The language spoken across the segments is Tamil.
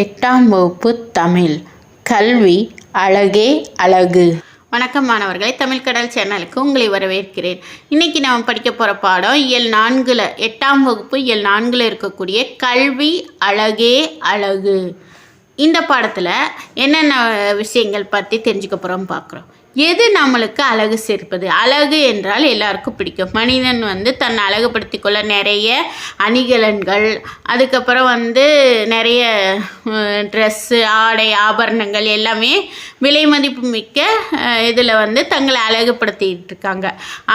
எட்டாம் வகுப்பு தமிழ். கல்வி அழகே அழகு. வணக்கம் மாணவர்களை தமிழ் கடல் சேனலுக்கு உங்களை வரவேற்கிறேன். இன்னைக்கு நாம் படிக்க போகிற பாடம் இயல் நான்கில் எட்டாம் வகுப்பு இயல் நான்கில் இருக்கக்கூடிய கல்வி அழகே அழகு. இந்த பாடத்தில் என்னென்ன விஷயங்கள் பற்றி தெரிஞ்சுக்க போகிறோம் பார்க்குறோம் எது நம்மளுக்கு அழகு சேர்ப்பது? அழகு என்றால் எல்லாருக்கும் பிடிக்கும். மனிதன் வந்து தன்னை அழகுபடுத்தி கொள்ள நிறைய அணிகலன்கள் அதுக்கப்புறம் வந்து நிறைய ட்ரெஸ்ஸு ஆடை ஆபரணங்கள் எல்லாமே விலை மதிப்பு மிக்க இதில் வந்து தங்களை அழகுபடுத்திட்டு இருக்காங்க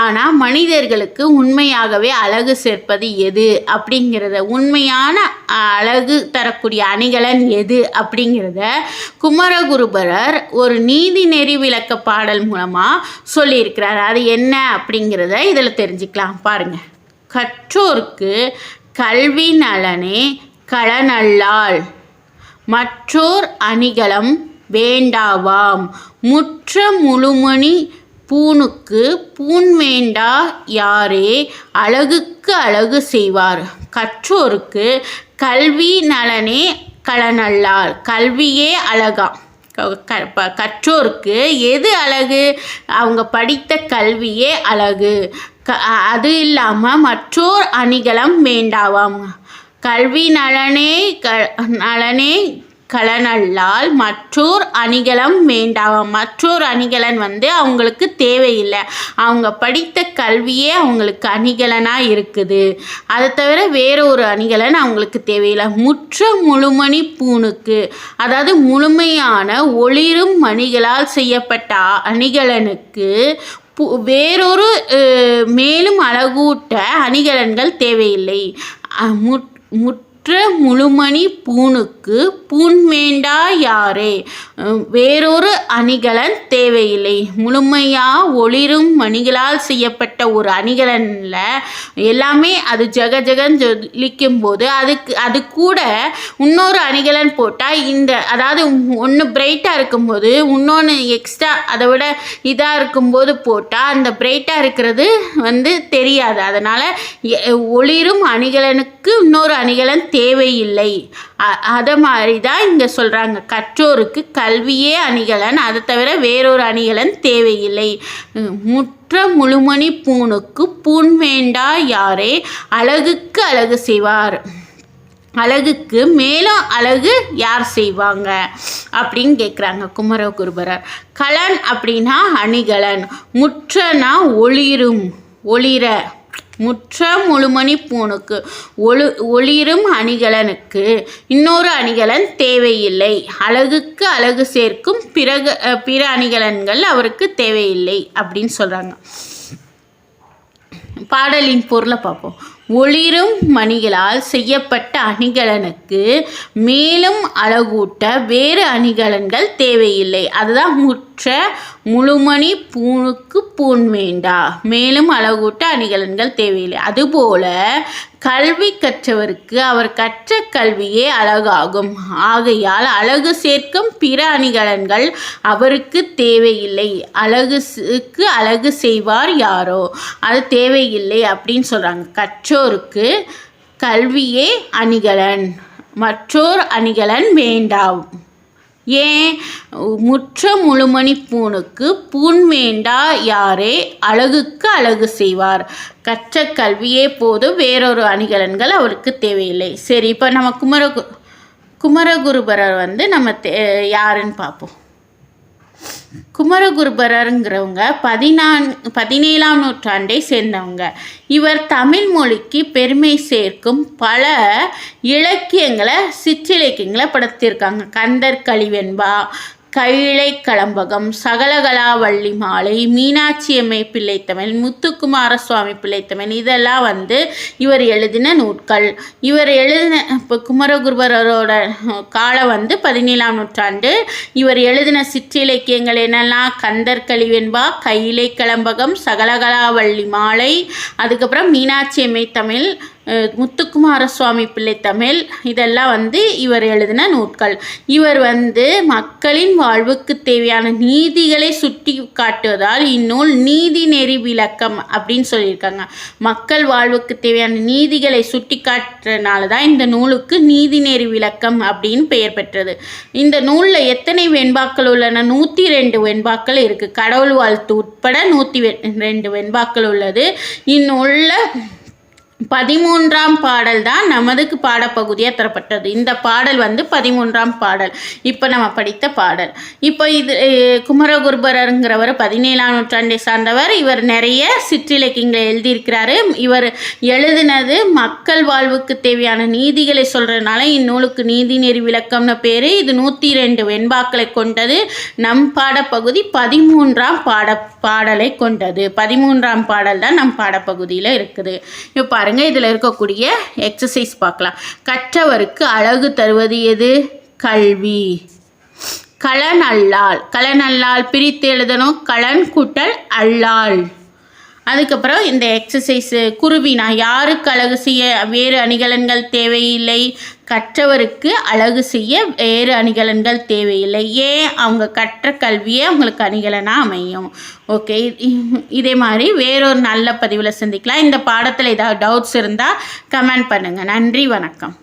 ஆனால் மனிதர்களுக்கு உண்மையாகவே அழகு சேர்ப்பது எது அப்படிங்கிறத உண்மையான அழகு தரக்கூடிய அணிகலன் எது அப்படிங்கிறத குமரகுருபரர் ஒரு நீதி நெறி விளக்க பாடல் மூலமாக சொல்லியிருக்கிறார். அது என்ன அப்படிங்கிறத இதில் தெரிஞ்சுக்கலாம். பாருங்க. கற்றோர்க்கு கல்வி நலனே களநல்லாள். மற்றோர் அணிகலம் வேண்டாவாம். முற்ற முழுமணி பூணுக்கு பூண் வேண்டா யாரே? அழகுக்கு அழகு செய்வார். கற்றோருக்கு கல்வி நலனே கலனல்லார் கல்வியே அழகாம் ப- கற்றோருக்கு எது அழகு? அவங்க படித்த கல்வியே அழகு. க அது இல்லாமல் மற்றோர் அணிகலம் வேண்டாவாம். கல்வி நலனே க நலனே கலனல்லால் மற்றோர் அணிகலம் வேண்டாம். மற்றொரு அணிகலன் வந்து அவங்களுக்கு தேவையில்லை. அவங்க படித்த கல்வியே அவங்களுக்கு அணிகலனாக இருக்குது. அதை தவிர வேற ஒரு அணிகலன் அவங்களுக்கு தேவையில்லை. முற்ற முழுமணி பூணுக்கு அதாவது முழுமையான ஒளிரும் மணிகளால் செய்யப்பட்ட அணிகலனுக்கு பு வேறொரு மேலும் அழகூட்ட அணிகலன்கள் தேவையில்லை. அஹ், முற் உற்ற முழுமணி பூணுக்கு பூண் வேண்டா யாரே? வேறொரு அணிகலன் தேவையில்லை. முழுமையாக ஒளிரும் மணிகளால் செய்யப்பட்ட ஒரு அணிகலனில் எல்லாமே அது ஜெக ஜகன்னு ஜொலிக்கும் போது அதுக்கு அது கூட இன்னொரு அணிகலன் போட்டால் இந்த அதாவது ஒன்று பிரைட்டாக இருக்கும்போது இன்னொன்று எக்ஸ்ட்ரா அதை விட இதாக இருக்கும்போது போட்டால் அந்த பிரைட்டாக இருக்கிறது வந்து தெரியாது. அதனால் ஒளிரும் அணிகலனுக்கு இன்னொரு அணிகலன் தேவையில்லை. அதை மாதிரி தான் இங்கே சொல்கிறாங்க கற்றோருக்கு கல்வியே அணிகலன் அதை தவிர வேறொரு அணிகலன் தேவையில்லை. முற்ற முழுமணி பூணுக்கு பூண் வேண்டா யாரே? அழகுக்கு அழகு செய்வார். அழகுக்கு மேலும் அழகு யார் செய்வாங்க? அப்படின்னு கேட்குறாங்க குமரகுருபரர். கலன் அப்படின்னா அணிகலன். முற்றனா ஒளிரும் ஒளிர. முற்ற முழுமணி பூணுக்கு ஒளு ஒளிரும் அணிகலனுக்கு இன்னொரு அணிகலன் தேவையில்லை. அழகுக்கு அழகு சேர்க்கும் பிறகு பிற அணிகலன்கள் அவருக்கு தேவையில்லை அப்படின்னு சொல்கிறாங்க பாடலின் பொருளை பார்ப்போம். ஒளிரும் மணிகளால் செய்யப்பட்ட அணிகலனுக்கு மேலும் அழகூட்ட வேறு அணிகலன்கள் தேவையில்லை. அதுதான் முற்ற முழுமணி பூணுக்கு பூண் வேண்டா. மேலும் அழகூட்ட அணிகலன்கள் தேவையில்லை. அதுபோல கல்வி கற்றவருக்கு அவர் கற்ற கல்வியே அழகாகும். ஆகையால் அழகு சேர்க்கும் பிற அணிகலன்கள் அவருக்கு தேவையில்லை. அழகுக்கு அழகு செய்வார் யாரோ. அது தேவையில்லை அப்படின்னு சொல்கிறாங்க கற்ற மற்றோருக்கு கல்வியே அணிகலன். மற்றோர் அணிகலன் வேண்டாம். ஏன்? முற்ற முழுமணி பூணுக்கு பூண் வேண்டா யாரே? அழகுக்கு அழகு செய்வார். கற்ற கல்வியே போதும் வேறொரு அணிகலன்கள் அவருக்கு தேவையில்லை. சரி இப்போ நம்ம குமரகு குமரகுருபரர் வந்து நம்ம தே யாருன்னு பார்ப்போம். குமரகுருபரருங்கிறவங்க பதினான் பதினேழாம் நூற்றாண்டை சேர்ந்தவங்க. இவர் தமிழ் மொழிக்கு பெருமை சேர்க்கும் பல இலக்கியங்களை சிற்றிலக்கியங்களை படுத்தியிருக்காங்க கந்தர் கழிவெண்பா கைலை களம்பகம் சகலகலாவள்ளி மாலை மீனாட்சியம்மை பிள்ளைத்தமிழ் முத்துக்குமார சுவாமி பிள்ளைத்தமிழ் இதெல்லாம் வந்து இவர் எழுதின நூட்கள் இவர் எழுதின இப்போ குமரகுருபரோட காலம் வந்து பதினேழாம் நூற்றாண்டு. இவர் எழுதின சிற்றிலக்கியங்கள் என்னெல்லாம் கந்தர் கலிவெண்பா கைலை களம்பகம் சகலகலாவள்ளி மாலை அதுக்கப்புறம் மீனாட்சி அம்மை தமிழ் முத்துக்குமார சுவாமி பிள்ளை தமிழ். இதெல்லாம் வந்து இவர் எழுதின நூட்கள் இவர் வந்து மக்களின் வாழ்வுக்கு தேவையான நீதிகளை சுட்டி காட்டுவதால் இந்நூல் நீதி நெறி விளக்கம் அப்படின்னு சொல்லியிருக்காங்க. மக்கள் வாழ்வுக்கு தேவையான நீதிகளை சுட்டி காட்டுறதுனால தான் இந்த நூலுக்கு நீதி நெறி விளக்கம் அப்படின்னு பெயர் பெற்றது. இந்த நூலில் எத்தனை வெண்பாக்கள் உள்ளன? நூற்றி ரெண்டு வெண்பாக்கள் இருக்குது கடவுள் வாழ்த்து உட்பட நூற்றி ரெண்டு வெண்பாக்கள் உள்ளது. இந்நூலில் பதிமூன்றாம் பாடல் தான் நமதுக்கு பாடப்பகுதியாக தரப்பட்டது. இந்த பாடல் வந்து பதிமூன்றாம் பாடல். இப்போ நம்ம படித்த பாடல். இப்போ இது குமரகுருபரருங்கிறவர் பதினேழாம் நூற்றாண்டை சார்ந்தவர். இவர் நிறைய சிற்றிலக்கியங்களை எழுதியிருக்கிறாரு. இவர் எழுதினது மக்கள் வாழ்வுக்கு தேவையான நீதிகளை சொல்கிறதுனால இந்நூலுக்கு நீதி நெறி விளக்கம்னு பேர். இது நூற்றி ரெண்டு வெண்பாக்களை கொண்டது. நம் பாடப்பகுதி பதிமூன்றாம் பாட பாடலை கொண்டது. பதிமூன்றாம் பாடல் தான் நம் பாடப்பகுதியில் இருக்குது. இப்போ பாருங்க இதில் இருக்கக்கூடிய எக்ஸசைஸ் பார்க்கலாம். கற்றவருக்கு அழகு தருவது எது? கல்வி. களன் அல்லால். களன் அல்லால் பிரித்து எழுதணும். கலன் கூட்டல் அல்லால். அதுக்கப்புறம் இந்த எக்ஸசைஸு குருவினா யாருக்கு அழகு செய்ய வேறு அணிகலன்கள் தேவையில்லை. கற்றவருக்கு அழகு செய்ய வேறு அணிகலன்கள் தேவையில்லை. ஏன்? அவங்க கற்ற கல்வியே அவங்களுக்கு அணிகலனாக அமையும். ஓகே. இதே மாதிரி வேறொரு நல்ல பதிவில் சந்திக்கலாம். இந்த பாடத்தில் ஏதாவது டவுட்ஸ் இருந்தால் கமெண்ட் பண்ணுங்கள் நன்றி வணக்கம்.